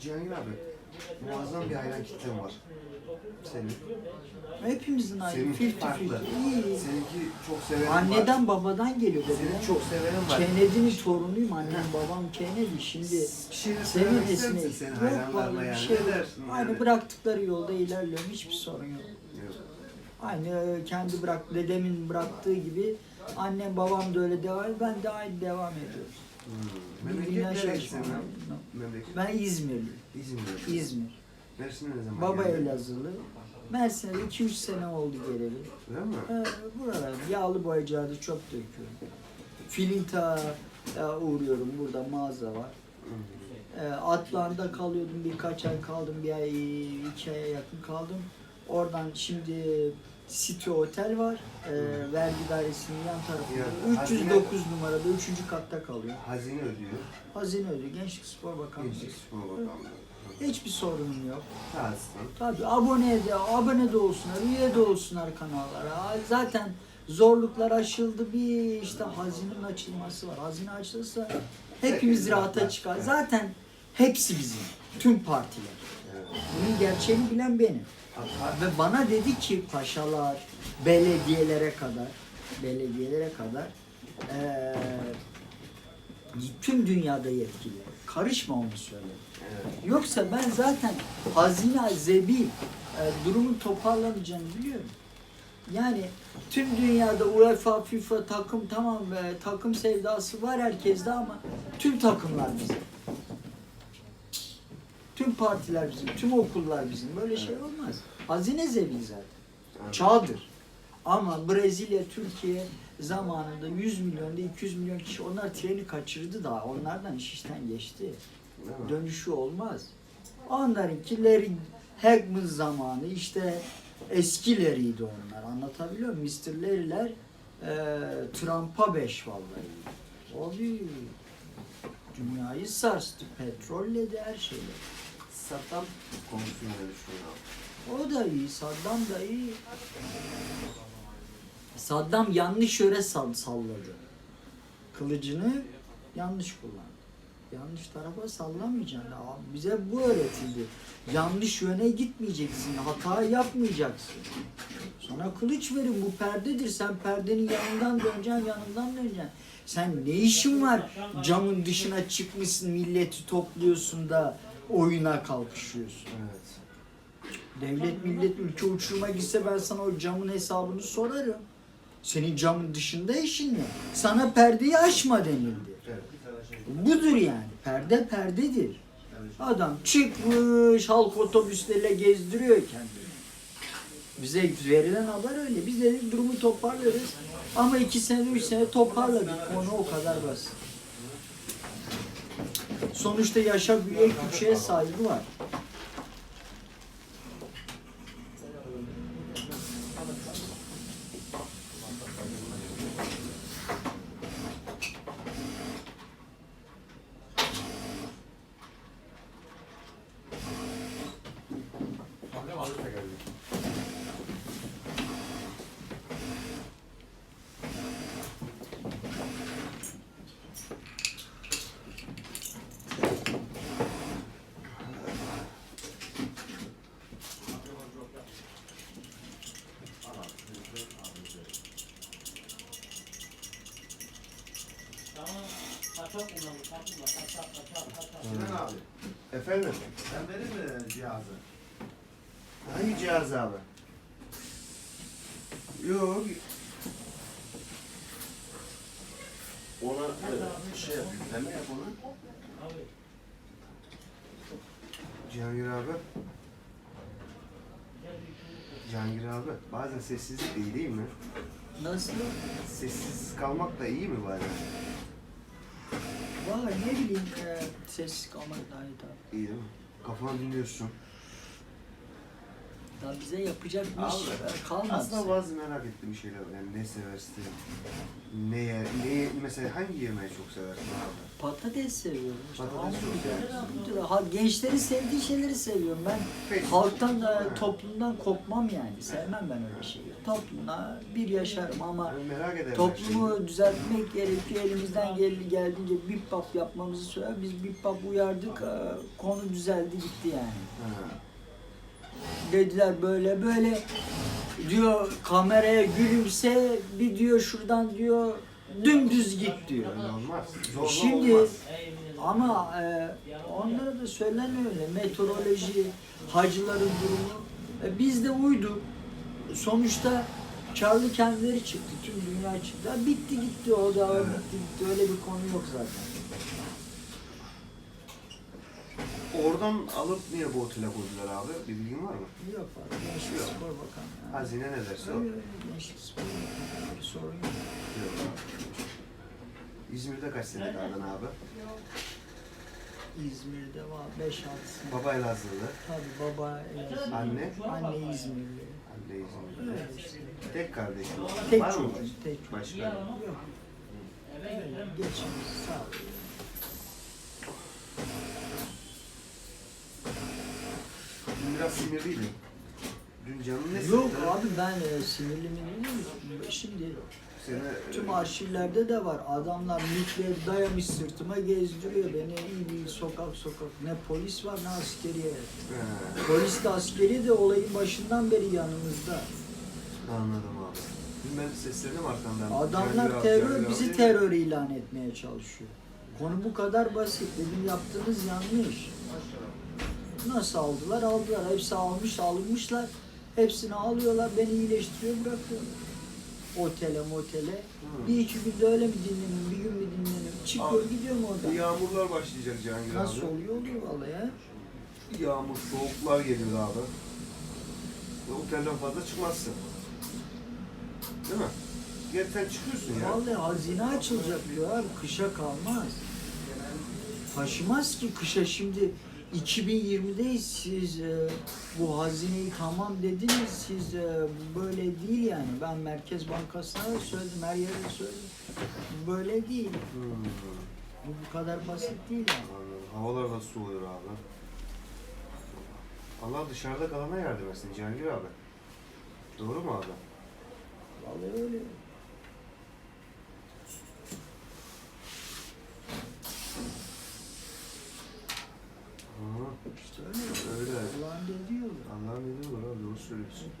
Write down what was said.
Cihangir abi, muazzam bir hayran kitlen var. Senin. Hepimizin aynı. Seninki 50-50. farklı. İyi. Seninki çok severim var. Anneden babadan geliyor Senin çok severim var. Kennedy'nin torunuyum. Annem babam Kennedy. Şimdi Bir şey senin söylemek ister senin Yok hayranlarına vallahi bir yani? şey Ne yok. dersin Aynı yani? bıraktıkları yolda ilerliyorum. Hiçbir sorun yok. Yok. Aynı kendi bırak dedemin bıraktığı gibi annem babam da öyle devam ben de aynı devam ediyoruz. Hmm. Memleket neresi? Memleket. Ben İzmirli. İzmir. İzmir. Mersin'e ne zaman Baba geldin? Elazığlı. Mersin'e de 2-3 sene oldu geleli. Öyle mi? Ee, buralar yağlı boyacılarda çok döküyorum. Filinta e, uğruyorum. Burada mağaza var. Hmm. E, Atlan'da kalıyordum. Birkaç ay kaldım. Bir ay, iki aya yakın kaldım. Oradan şimdi City Otel var. E, vergi dairesinin yan tarafında. Ya, 309 numarada 3. katta kalıyor. Hazine ödüyor. Hazine ödüyor. Gençlik Spor Bakanlığı. Gençlik Spor Bakanlığı. Hiçbir sorunum yok. Tazmin. Tabii abone de, abone de olsunlar, üye de olsunlar kanallara. Zaten zorluklar aşıldı. Bir işte hazinenin açılması var. Hazine açılırsa hepimiz rahata çıkar. Zaten hepsi bizim. Tüm partiler. Bunun gerçeğini bilen benim. Ve bana dedi ki paşalar, belediyelere kadar, belediyelere kadar eee, tüm dünyada yetkili. Karışma onu söyle. evet. Yoksa ben zaten hazine zebil e, durumun toparlanacağını biliyorum. Yani tüm dünyada UEFA, FIFA takım tamam be, takım sevdası var herkeste ama tüm takımlar bizim. Tüm partiler bizim, tüm okullar bizim. Böyle şey olmaz. Hazine zebil zaten. Çağdır. Ama Brezilya, Türkiye zamanında 100 milyonda 200 milyon kişi onlar treni kaçırdı da onlardan iş işten geçti dönüşü olmaz. Onlarınkileri Hagman zamanı işte eskileriydi onlar. Anlatabiliyor muyum? Mr. Larry'ler e, Trump'a beş vallahi. O bir dünyayı sarstı. Petrolle de her şeyle. Saddam konusunda ne düşünüyorsun abi? O da iyi. Saddam da iyi. Saddam yanlış yöre sal- salladı. Kılıcını yanlış kullandı. Yanlış tarafa sallamayacaksın. Aa, Bize bu öğretildi. Yanlış yöne gitmeyeceksin. Hata yapmayacaksın. Sana kılıç verin bu perdedir. Sen perdenin yanından döneceksin, yanından döneceksin. Sen ne işin var camın dışına çıkmışsın, milleti topluyorsun da oyuna kalkışıyorsun. Evet. Devlet millet ülke uçuruma gitse ben sana o camın hesabını sorarım. Senin camın dışında işin ne? Sana perdeyi açma denildi. Evet. Budur yani. Perde perdedir. Adam çıkmış halk otobüsleriyle gezdiriyor kendini. Bize verilen haber öyle. Biz de durumu toparlarız. Ama iki sene, üç sene toparladık. Konu o kadar basit. Sonuçta yaşa büyüye küçüğe saygı var. Sinan abi. Efendim? Sen verir mi cihazı? Hangi cihaz abi? Yok. Ona e, şey yap, yükleme yap ona. Cihangir abi. Cihangir abi, bazen sessizlik de iyi değil mi? Nasıl? Sessiz kalmak da iyi mi bazen? Valla ne bileyim e, sessiz kalmak daha iyi tabii. İyi değil mi? Kafanı dinliyorsun. Daha bize yapacak bir Allah. iş kalmadı. Aslında bazı merak ettiğim şeyler var. Yani ne seversin? Ne yer? Ne, mesela hangi yemeği çok seversin abi? Patates seviyorum. İşte Patates çok seversin. Ha, gençlerin sevdiği şeyleri seviyorum. Ben Peki. halktan da Ha. toplumdan kopmam yani. Sevmem ben öyle şeyi. Toplumda bir yaşarım ama merak ederim. toplumu düzeltmek gerekiyor. Elimizden geldi geldiğince bip bap yapmamızı söyler. Biz bip bap uyardık. e, Konu düzeldi gitti yani. Ha. Dediler böyle böyle diyor kameraya gülümse bir diyor şuradan diyor dümdüz git diyor. Olmaz. Zorla Şimdi olmaz. ama e, onlara da söylenen öyle. Meteoroloji, hacıların durumu. E, biz de uyduk. Sonuçta karlı kendileri çıktı. Tüm dünya çıktı. Ha, bitti gitti o da Evet. bitti gitti. Öyle bir konu yok zaten. Oradan alıp niye bu otele koydular abi? Bir bilgin var mı? Yok abi. Gençlik Yok. Spor Bakanı. yani. Hazine ne derse o. Öyle. Gençlik Spor Bakanı. Bir sorun yok. Yok abi. İzmir'de kaç sene kaldın abi? İzmir'de var 5-6 sene. Baba Elazığlı. Tabii baba Elazığ. Anne? Anne İzmirli. Anne İzmir'de. Öyle işte. Tek kardeş. Tek var mı? çocuk, tek çocuk. Başka? Yok. Öyle geçimiz sağ ol. Dün biraz sinirliydin. Dün canın ne Yok sıktı? abi ben e, sinirli mi değilim. Şimdi Seni, tüm arşivlerde de var. Adamlar mikleri dayamış sırtıma gezdiriyor beni. İyi değil sokak sokak. Ne polis var ne askeriye. He, Polis de askeri de olayın başından beri yanımızda. anladım abi. Dün ben seslendim arkamdan. Cangir Adamlar terör, bizi terör ilan etmeye çalışıyor. Konu bu kadar basit. Dedim yaptığınız yanlış. Nasıl aldılar? Aldılar. Hepsi almış, alınmışlar. Hepsini alıyorlar, beni iyileştiriyor, bırakıyorlar. Otele, motele. Hı. Bir iki günde öyle mi dinlenim, bir gün mü dinlenim? Çıkıyor, Abi, gidiyorum oradan. Yağmurlar başlayacak Cangir Nasıl abi. oluyor? Oluyor vallahi ya. Yağmur, soğuklar geliyor abi. Ve otelden fazla çıkmazsın. Değil mi? Geri sen çıkıyorsun ya. Vallahi hazine açılacak diyor abi, kışa kalmaz. Taşımaz ki kışa şimdi 2020'deyiz siz e, bu hazineyi tamam dediniz siz e, böyle değil yani ben Merkez Bankası'na da söyledim her yere söyledim böyle değil Hmm. bu bu kadar basit değil yani. Anladım. Havalar da soğuyor abi. Allah dışarıda kalana yardım etsin Cihangir abi. Doğru mu abi? Vallahi öyle. söylüyorsun.